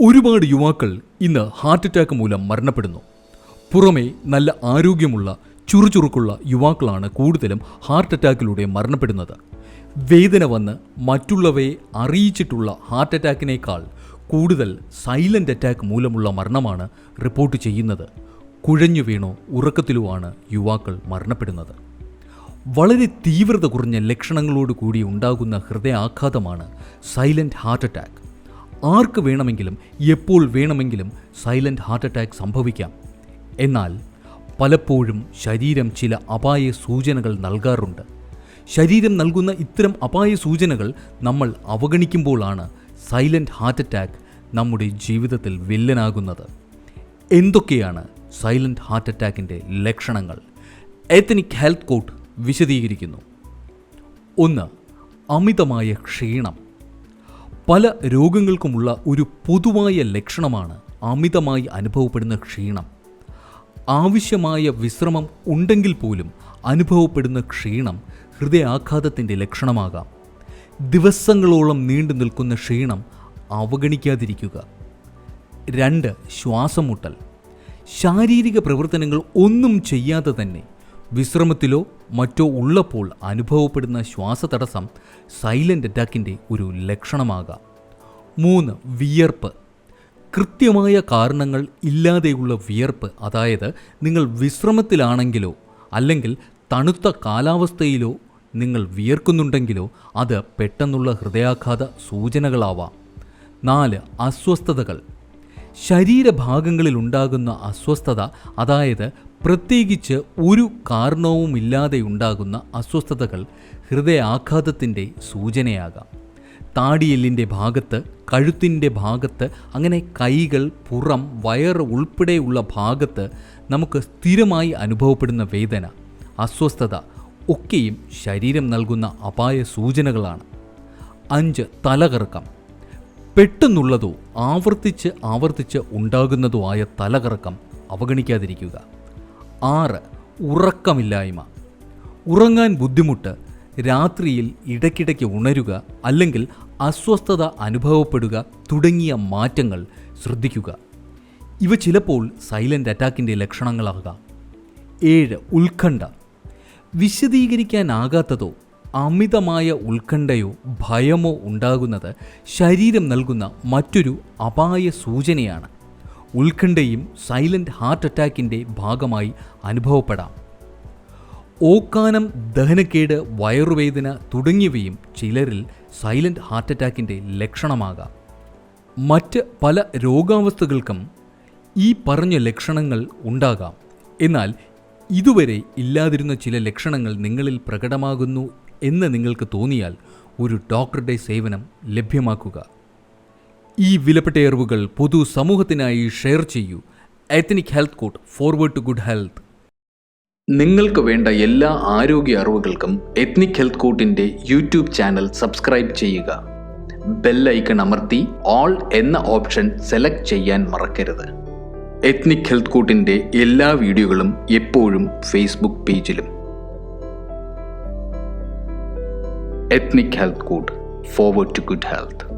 ഒരുപാട് യുവാക്കൾ ഇന്ന് ഹാർട്ട് അറ്റാക്ക് മൂലം മരണപ്പെടുന്നു. പുറമെ നല്ല ആരോഗ്യമുള്ള ചുറുചുറുക്കുള്ള യുവാക്കളാണ് കൂടുതലും ഹാർട്ട് അറ്റാക്കിലൂടെ മരണപ്പെടുന്നത്. വേദന വന്ന് മറ്റുള്ളവയെ അറിയിച്ചിട്ടുള്ള ഹാർട്ട് അറ്റാക്കിനേക്കാൾ കൂടുതൽ സൈലന്റ് അറ്റാക്ക് മൂലമുള്ള മരണമാണ് റിപ്പോർട്ട് ചെയ്യുന്നത്. കുഴഞ്ഞു വീണോ ഉറക്കത്തിലുമാണ് യുവാക്കൾ മരണപ്പെടുന്നത്. വളരെ തീവ്രത കുറഞ്ഞ ലക്ഷണങ്ങളോട് കൂടി ഉണ്ടാകുന്ന ഹൃദയാഘാതമാണ് സൈലന്റ് ഹാർട്ട് അറ്റാക്ക്. ആർക്ക് വേണമെങ്കിലും എപ്പോൾ വേണമെങ്കിലും സൈലന്റ് ഹാർട്ട് അറ്റാക്ക് സംഭവിക്കാം. എന്നാൽ പലപ്പോഴും ശരീരം ചില അപായ സൂചനകൾ നൽകാറുണ്ട്. ശരീരം നൽകുന്ന ഇത്തരം അപായ സൂചനകൾ നമ്മൾ അവഗണിക്കുമ്പോഴാണ് സൈലന്റ് ഹാർട്ട് അറ്റാക്ക് നമ്മുടെ ജീവിതത്തിൽ വില്ലനാകുന്നത്. എന്തൊക്കെയാണ് സൈലന്റ് ഹാർട്ട് അറ്റാക്കിന്റെ ലക്ഷണങ്ങൾ? എത്തനിക് ഹെൽത്ത് കോട്ട് വിശദീകരിക്കുന്നു. ഒന്ന് അമിതമായ ക്ഷീണം. പല രോഗങ്ങൾക്കുമുള്ള ഒരു പൊതുവായ ലക്ഷണമാണ് അമിതമായി അനുഭവപ്പെടുന്ന ക്ഷീണം. ആവശ്യമായ വിശ്രമം ഉണ്ടെങ്കിൽ പോലും അനുഭവപ്പെടുന്ന ക്ഷീണം ഹൃദയാഘാതത്തിന്റെ ലക്ഷണമാകാം. ദിവസങ്ങളോളം നീണ്ടു നിൽക്കുന്ന ക്ഷീണം അവഗണിക്കാതിരിക്കുക. രണ്ട് ശ്വാസം മുട്ടൽ ശാരീരിക പ്രവർത്തനങ്ങൾ ഒന്നും ചെയ്യാതെ തന്നെ വിശ്രമത്തിലോ മറ്റോ ഉള്ളപ്പോൾ അനുഭവപ്പെടുന്ന ശ്വാസതടസ്സം സൈലന്റ് അറ്റാക്കിന്റെ ഒരു ലക്ഷണമാകാം. മൂന്ന് വിയർപ്പ്. കൃത്യമായ കാരണങ്ങൾ ഇല്ലാതെയുള്ള വിയർപ്പ് അതായത് നിങ്ങൾ വിശ്രമത്തിലാണെങ്കിലോ അല്ലെങ്കിൽ തണുത്ത കാലാവസ്ഥയിലോ നിങ്ങൾ വിയർക്കുന്നുണ്ടെങ്കിലോ അത് പെട്ടെന്നുള്ള ഹൃദയാഘാത സൂചനകളാവാം. നാല് അസ്വസ്ഥതകൾ. ശരീരഭാഗങ്ങളിൽ ഉണ്ടാകുന്ന അസ്വസ്ഥത അതായത് പ്രത്യേകിച്ച് ഒരു കാരണവുമില്ലാതെ ഉണ്ടാകുന്ന അസ്വസ്ഥതകൾ ഹൃദയാഘാതത്തിന്റെ സൂചനയാകാം. താടിയെല്ലിന്റെ ഭാഗത്ത് കഴുത്തിന്റെ ഭാഗത്ത് അങ്ങനെ കൈകൾ പുറം വയറ് ഉൾപ്പെടെയുള്ള ഭാഗത്ത് നമുക്ക് സ്ഥിരമായി അനുഭവപ്പെടുന്ന വേദന അസ്വസ്ഥത ഒക്കെയും ശരീരം നൽകുന്ന അപായ സൂചനകളാണ്. അഞ്ച് തലകറക്കം. പെട്ടെന്നുള്ളതോ ആവർത്തിച്ച് ആവർത്തിച്ച് ഉണ്ടാകുന്നതോ ആയ തലകറക്കം അവഗണിക്കാതിരിക്കുക. ആറ് ഉറക്കമില്ലായ്മ. ഉറങ്ങാൻ ബുദ്ധിമുട്ട് രാത്രിയിൽ ഇടയ്ക്കിടയ്ക്ക് ഉണരുക അല്ലെങ്കിൽ അസ്വസ്ഥത അനുഭവപ്പെടുക തുടങ്ങിയ മാറ്റങ്ങൾ ശ്രദ്ധിക്കുക. ഇവ ചിലപ്പോൾ സൈലന്റ് അറ്റാക്കിന്റെ ലക്ഷണങ്ങളാകാം. ഏഴ് ഉത്കണ്ഠ. വിശദീകരിക്കാനാകാത്തതോ അമിതമായ ഉത്കണ്ഠയോ ഭയമോ ഉണ്ടാകുന്നത് ശരീരം നൽകുന്ന മറ്റൊരു അപായ സൂചനയാണ്. ഉത്കണ്ഠയും സൈലന്റ് ഹാർട്ട് അറ്റാക്കിന്റെ ഭാഗമായി അനുഭവപ്പെടാം. ഓക്കാനം ദഹനക്കേട് വയറുവേദന തുടങ്ങിയവയും ചിലരിൽ സൈലന്റ് ഹാർട്ട് അറ്റാക്കിന്റെ ലക്ഷണമാകാം. മറ്റ് പല രോഗാവസ്ഥകൾക്കും ഈ പറഞ്ഞ ലക്ഷണങ്ങൾ ഉണ്ടാകാം. എന്നാൽ ഇതുവരെ ഇല്ലാതിരുന്ന ചില ലക്ഷണങ്ങൾ നിങ്ങളിൽ പ്രകടമാകുന്നു എന്ന് നിങ്ങൾക്ക് തോന്നിയാൽ ഒരു ഡോക്ടറുടെ സേവനം ലഭ്യമാക്കുക. ഈ വിലപ്പെട്ട അറിവുകൾ പൊതു സമൂഹത്തിനായി ഷെയർ ചെയ്യൂ. Ethnic health court forward to good health നിങ്ങൾക്ക് വേണ്ട എല്ലാ ആരോഗ്യ അറിവുകൾക്കും എത്നിക് ഹെൽത്ത് കോട്ടിന്റെ യൂട്യൂബ് ചാനൽ സബ്സ്ക്രൈബ് ചെയ്യുക. ബെൽ ഐക്കൺ അമർത്തി ഓൾ എന്ന ഓപ്ഷൻ സെലക്ട് ചെയ്യാൻ മറക്കരുത്. എത്നിക് ഹെൽത്ത് കോട്ടിന്റെ എല്ലാ വീഡിയോകളും എപ്പോഴും ഫേസ്ബുക്ക് പേജിലും ethnic health court forward to good health